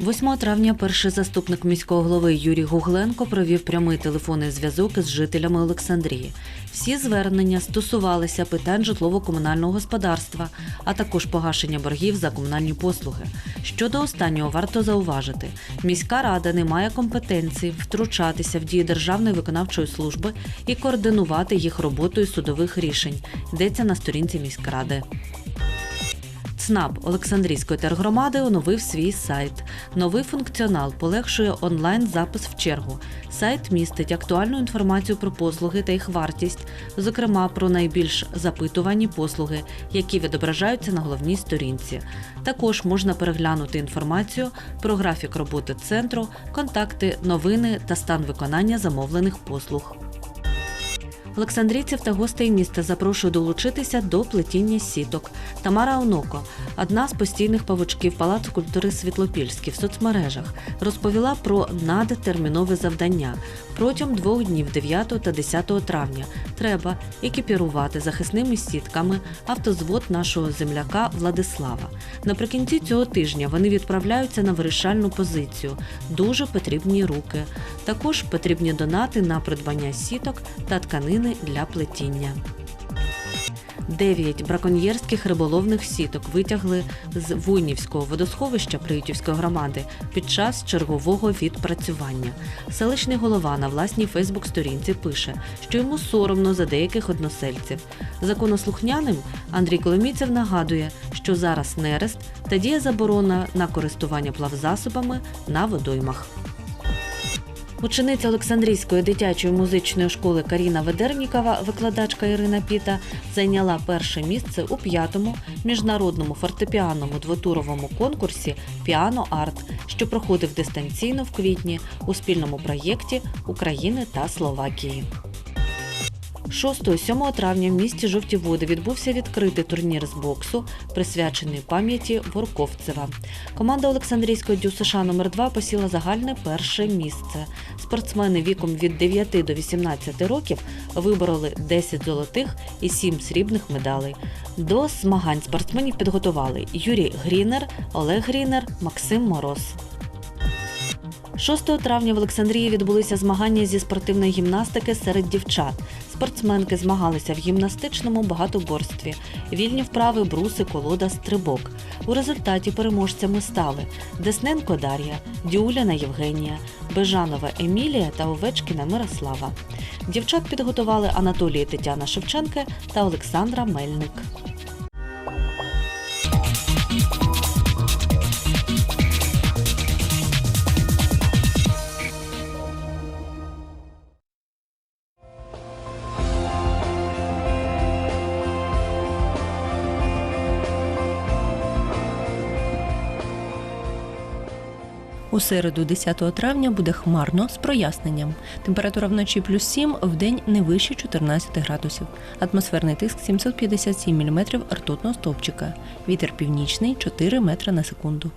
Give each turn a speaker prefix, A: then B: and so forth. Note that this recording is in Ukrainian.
A: 8 травня перший заступник міського голови Юрій Гугленко провів прямий телефонний зв'язок із жителями Олександрії. Всі звернення стосувалися питань житлово-комунального господарства, а також погашення боргів за комунальні послуги. Щодо останнього варто зауважити, міська рада не має компетенції втручатися в дії державної виконавчої служби і координувати їх роботою судових рішень. Йдеться на сторінці міськради. ЦНАП Олександрійської тергромади оновив свій сайт. Новий функціонал полегшує онлайн запис в чергу. Сайт містить актуальну інформацію про послуги та їх вартість, зокрема про найбільш запитувані послуги, які відображаються на головній сторінці. Також можна переглянути інформацію про графік роботи центру, контакти, новини та стан виконання замовлених послуг. Олександрійців та гостей міста запрошую долучитися до плетіння сіток. Тамара Оноко, одна з постійних павучків Палацу культури Світлопільський в соцмережах, розповіла про надтермінове завдання. Протягом двох днів 9 та 10 травня треба екіпірувати захисними сітками автозвод нашого земляка Владислава. Наприкінці цього тижня вони відправляються на вирішальну позицію. Дуже потрібні руки. Також потрібні донати на придбання сіток та тканини для плетіння. Дев'ять браконьєрських риболовних сіток витягли з Вуйнівського водосховища Приютівської громади під час чергового відпрацювання. Селищний голова на власній Фейсбук-сторінці пише, що йому соромно за деяких односельців. Законослухняним Андрій Коломійцев нагадує, що зараз нерест та діє заборона на користування плавзасобами на водоймах. Учениця Олександрійської дитячої музичної школи Каріна Ведернікова, викладачка Ірина Піта, зайняла перше місце у п'ятому міжнародному фортепіаному двотуровому конкурсі Піано Арт, що проходив дистанційно в квітні у спільному проєкті України та Словакії. 6-7 травня в місті Жовті Води відбувся відкритий турнір з боксу, присвячений пам'яті Ворковцева. Команда Олександрійської дю США номер 2 посіла загальне перше місце. Спортсмени віком від 9 до 18 років вибороли 10 золотих і 7 срібних медалей. До змагань спортсменів підготували Юрій Грінер, Олег Грінер, Максим Мороз. 6 травня в Олександрії відбулися змагання зі спортивної гімнастики серед дівчат. Спортсменки змагалися в гімнастичному багатоборстві, вільні вправи, бруси, колода, стрибок. У результаті переможцями стали Десненко Дар'я, Дюляна Євгенія, Бежанова Емілія та Овечкіна Мирослава. Дівчат підготували Анатолій Тетяна Шевченки та Олександра Мельник.
B: У середу, 10 травня, буде хмарно з проясненням. Температура вночі плюс 7, в день не вище 14 градусів. Атмосферний тиск 757 мм ртутного стовпчика. Вітер північний 4 метри на секунду.